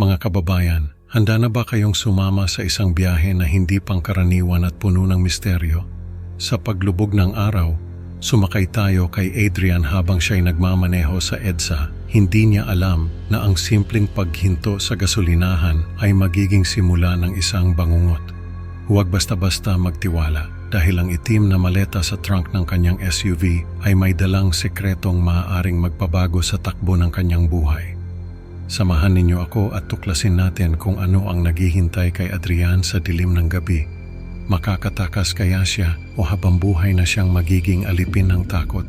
Mga kababayan, handa na ba kayong sumama sa isang biyahe na hindi pangkaraniwan at puno ng misteryo? Sa paglubog ng araw, sumakay tayo kay Adrian habang siya'y nagmamaneho sa EDSA. Hindi niya alam na ang simpleng paghinto sa gasolinahan ay magiging simula ng isang bangungot. Huwag basta-basta magtiwala dahil ang itim na maleta sa trunk ng kanyang SUV ay may dalang sekretong maaaring magpabago sa takbo ng kanyang buhay. Samahan ninyo ako at tuklasin natin kung ano ang naghihintay kay Adrian sa dilim ng gabi. Makakatakas kaya siya o habang buhay na siyang magiging alipin ng takot.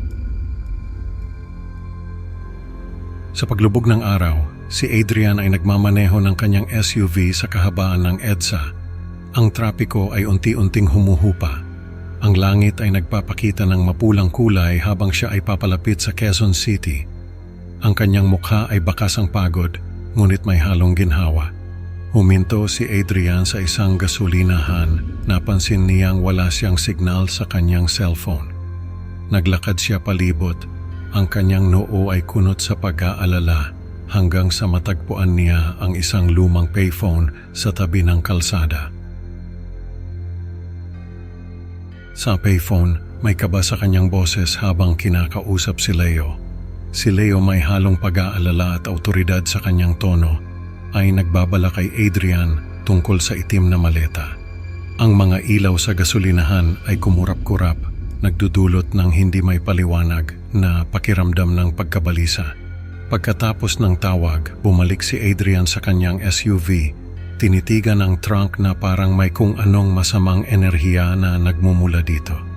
Sa paglubog ng araw, si Adrian ay nagmamaneho ng kanyang SUV sa kahabaan ng EDSA. Ang trapiko ay unti-unting humuhupa. Ang langit ay nagpapakita ng mapulang kulay habang siya ay papalapit sa Quezon City. Ang kanyang mukha ay bakasang pagod, ngunit may halong ginhawa. Huminto si Adrian sa isang gasolinahan. Napansin niyang wala siyang signal sa kanyang cellphone. Naglakad siya palibot. Ang kanyang noo ay kunot sa pag-aalala hanggang sa matagpuan niya ang isang lumang payphone sa tabi ng kalsada. Sa payphone, may kaba sa kanyang boses habang kinakausap si Leo. Si Leo may halong pag-aalala at autoridad sa kanyang tono ay nagbabala kay Adrian tungkol sa itim na maleta. Ang mga ilaw sa gasolinahan ay kumurap-kurap, nagdudulot ng hindi may paliwanag na pakiramdam ng pagkabalisa. Pagkatapos ng tawag, bumalik si Adrian sa kanyang SUV. Tinitigan ang trunk na parang may kung anong masamang enerhiya na nagmumula dito.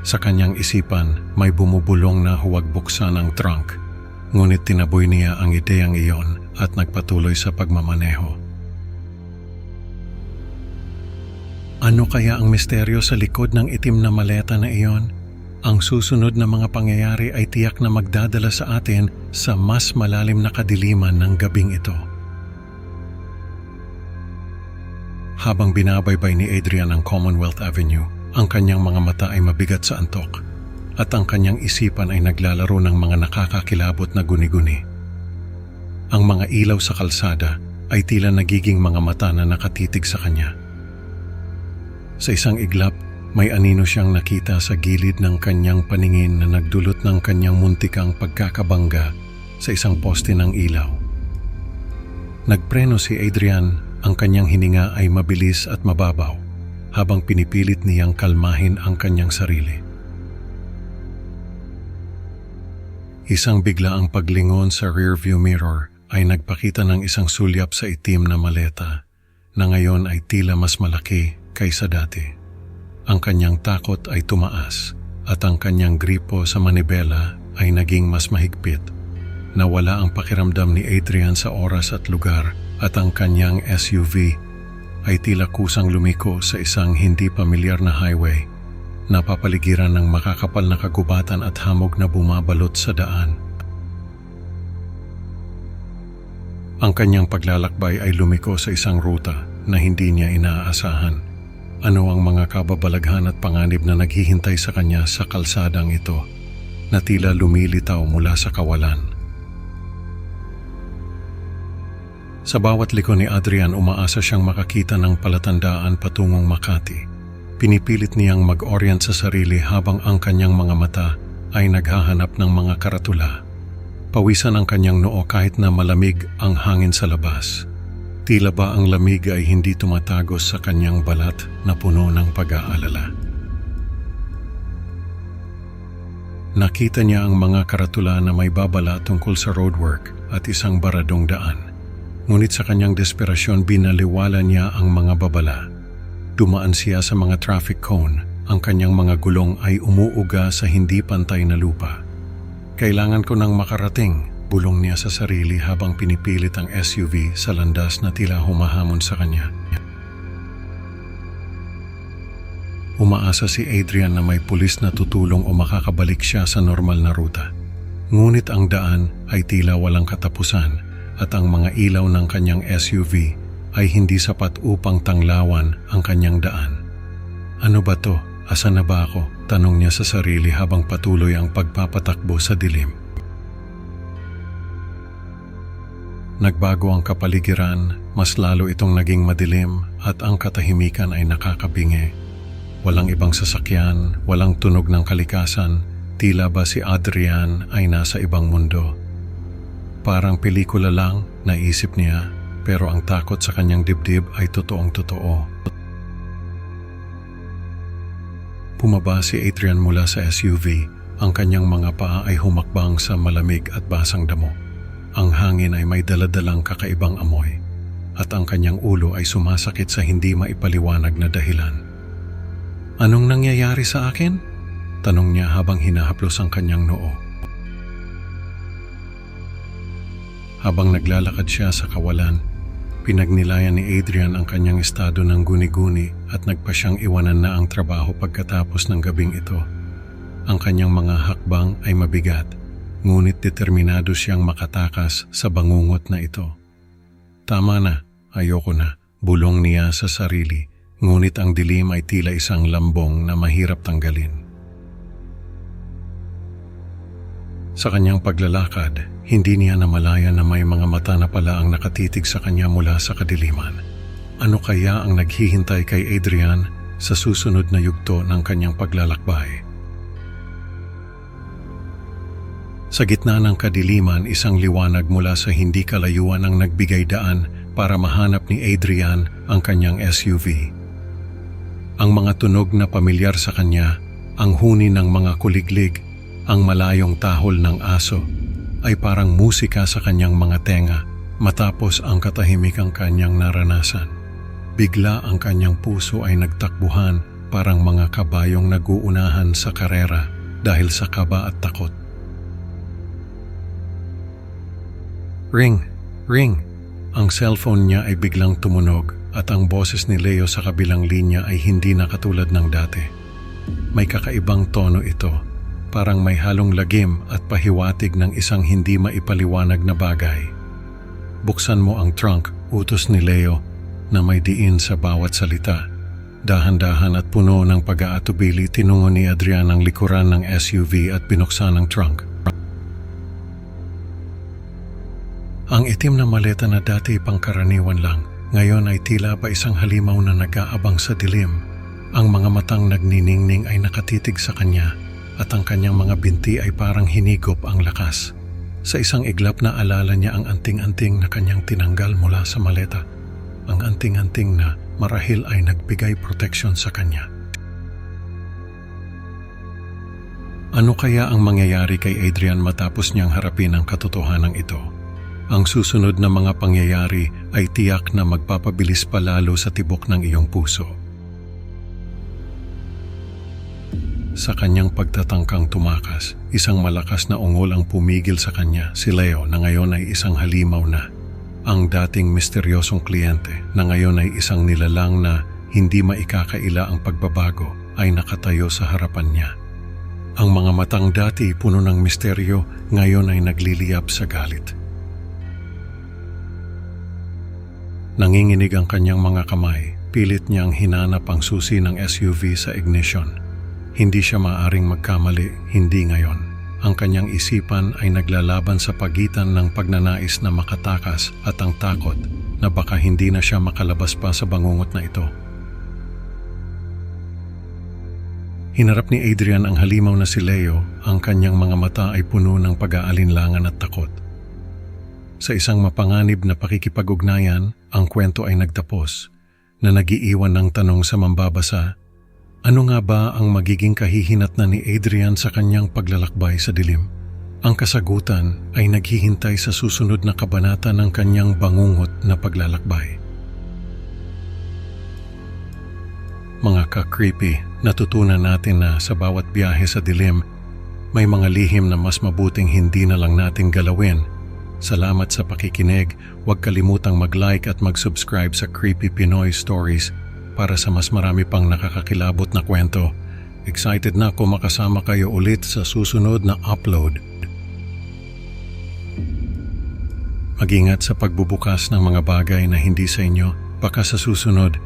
Sa kanyang isipan, may bumubulong na huwag buksan ang trunk. Ngunit tinaboy niya ang ideyang iyon at nagpatuloy sa pagmamaneho. Ano kaya ang misteryo sa likod ng itim na maleta na iyon? Ang susunod na mga pangyayari ay tiyak na magdadala sa atin sa mas malalim na kadiliman ng gabing ito. Habang binabaybay ni Adrian ang Commonwealth Avenue, ang kanyang mga mata ay mabigat sa antok at ang kanyang isipan ay naglalaro ng mga nakakakilabot na guni-guni. Ang mga ilaw sa kalsada ay tila nagiging mga mata na nakatitig sa kanya. Sa isang iglap, may anino siyang nakita sa gilid ng kanyang paningin na nagdulot ng kanyang muntikang pagkakabangga sa isang poste ng ilaw. Nagpreno si Adrian, ang kanyang hininga ay mabilis at mababaw habang pinipilit niyang kalmahin ang kanyang sarili. Isang bigla ang paglingon sa rearview mirror ay nagpakita ng isang sulyap sa itim na maleta na ngayon ay tila mas malaki kaysa dati. Ang kanyang takot ay tumaas at ang kanyang gripo sa manibela ay naging mas mahigpit. Nawala ang pakiramdam ni Adrian sa oras at lugar at ang kanyang SUV ay tila kusang lumiko sa isang hindi pamilyar na highway napapaligiran ng makakapal na kagubatan at hamog na bumabalot sa daan. Ang kanyang paglalakbay ay lumiko sa isang ruta na hindi niya inaasahan. Ano ang mga kababalaghan at panganib na naghihintay sa kanya sa kalsadang ito na tila lumilitaw mula sa kawalan. Sa bawat liko ni Adrian umaasa siyang makakita ng palatandaan patungong Makati. Pinipilit niyang mag-orient sa sarili habang ang kanyang mga mata ay naghahanap ng mga karatula. Pawisan ang kanyang noo kahit na malamig ang hangin sa labas. Tila ba ang lamig ay hindi tumatagos sa kanyang balat na puno ng pag-aalala. Nakita niya ang mga karatula na may babala tungkol sa roadwork at isang baradong daan. Ngunit sa kanyang desperasyon binaliwala niya ang mga babala Dumaan siya sa mga traffic cone. Ang kanyang mga gulong ay umuuga sa hindi pantay na lupa. Kailangan ko nang makarating, bulong niya sa sarili habang pinipilit ang SUV sa landas na tila humahamon sa kanya. Umaasa si Adrian na may pulis na tutulong o makakabalik siya sa normal na ruta. Ngunit ang daan ay tila walang katapusan at ang mga ilaw ng kanyang SUV ay hindi sapat upang tanglawan ang kanyang daan. Ano ba to? Asa na ba ako? Tanong niya sa sarili habang patuloy ang pagpapatakbo sa dilim. nagbago ang kapaligiran, mas lalo itong naging madilim at ang katahimikan ay nakakabingi. Walang ibang sasakyan, walang tunog ng kalikasan, tila ba si Adrian ay nasa ibang mundo. Parang pelikula lang, naisip niya, pero ang takot sa kanyang dibdib ay totoong totoo. Pumaba si Adrian mula sa SUV. Ang kanyang mga paa ay humakbang sa malamig at basang damo. Ang hangin ay may daladalang kakaibang amoy at ang kanyang ulo ay sumasakit sa hindi maipaliwanag na dahilan. Anong nangyayari sa akin? Tanong niya habang hinahaplos ang kanyang noo. Habang naglalakad siya sa kawalan, Pinagnilayan ni Adrian ang kanyang estado ng guni-guni at nagpa siyang iwanan na ang trabaho pagkatapos ng gabing ito. Ang kanyang mga hakbang ay mabigat, ngunit determinado siyang makatakas sa bangungot na ito. Tama na, ayoko na, bulong niya sa sarili, ngunit ang dilim ay tila isang lambong na mahirap tanggalin. Sa kanyang paglalakad, hindi niya namalaya na may mga mata na pala ang nakatitig sa kanya mula sa kadiliman. Ano kaya ang naghihintay kay Adrian sa susunod na yugto ng kanyang paglalakbay? Sa gitna ng kadiliman, isang liwanag mula sa hindi kalayuan ang nagbigay daan para mahanap ni Adrian ang kanyang SUV. Ang mga tunog na pamilyar sa kanya, ang huni ng mga kuliglig, ang malayong tahol ng aso, ay parang musika sa kanyang mga tenga matapos ang katahimikang kanyang naranasan. Bigla ang kanyang puso ay nagtakbuhan parang mga kabayong naguunahan sa karera dahil sa kaba at takot. Ring! Ring! Ang cellphone niya ay biglang tumunog at ang boses ni Leo sa kabilang linya ay hindi na katulad ng dati. May kakaibang tono ito parang may halong lagim at pahiwatig ng isang hindi maipaliwanag na bagay. Buksan mo ang trunk, utos ni Leo na may diin sa bawat salita. Dahan-dahan at puno ng pag-aatubili tinungo ni Adrian ang likuran ng SUV at binuksan ang trunk. Ang itim na maleta na dati pangkaraniwan lang, ngayon ay tila pa isang halimaw na nag-aabang sa dilim. Ang mga matang nagniningning ay nakatitig sa kanya at ang kanyang mga binti ay parang hinigop ang lakas. Sa isang iglap na alala niya ang anting-anting na kanyang tinanggal mula sa maleta. Ang anting-anting na marahil ay nagbigay proteksyon sa kanya. Ano kaya ang mangyayari kay Adrian matapos niyang harapin ang katotohanan ito? Ang susunod na mga pangyayari ay tiyak na magpapabilis palalo sa tibok ng iyong puso. Sa kanyang pagtatangkang tumakas, isang malakas na ungol ang pumigil sa kanya, si Leo na ngayon ay isang halimaw na. Ang dating misteryosong kliyente na ngayon ay isang nilalang na hindi maikakaila ang pagbabago ay nakatayo sa harapan niya. Ang mga matang dati puno ng misteryo ngayon ay nagliliyab sa galit. Nanginginig ang kanyang mga kamay, pilit niyang hinanap ang susi ng SUV sa ignition hindi siya maaring magkamali, hindi ngayon. Ang kanyang isipan ay naglalaban sa pagitan ng pagnanais na makatakas at ang takot na baka hindi na siya makalabas pa sa bangungot na ito. Hinarap ni Adrian ang halimaw na si Leo, ang kanyang mga mata ay puno ng pag-aalinlangan at takot. Sa isang mapanganib na pakikipag-ugnayan, ang kwento ay nagtapos na nagiiwan ng tanong sa mambabasa ano nga ba ang magiging kahihinat na ni Adrian sa kanyang paglalakbay sa dilim? Ang kasagutan ay naghihintay sa susunod na kabanata ng kanyang bangungot na paglalakbay. Mga ka-creepy, natutunan natin na sa bawat biyahe sa dilim, may mga lihim na mas mabuting hindi na lang natin galawin. Salamat sa pakikinig. Huwag kalimutang mag-like at mag-subscribe sa Creepy Pinoy Stories para sa mas marami pang nakakakilabot na kwento. Excited na ako makasama kayo ulit sa susunod na upload. Mag-ingat sa pagbubukas ng mga bagay na hindi sa inyo, baka sa susunod,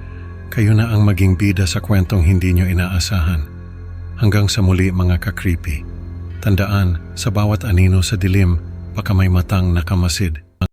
kayo na ang maging bida sa kwentong hindi nyo inaasahan. Hanggang sa muli mga ka-creepy. Tandaan, sa bawat anino sa dilim, baka may matang nakamasid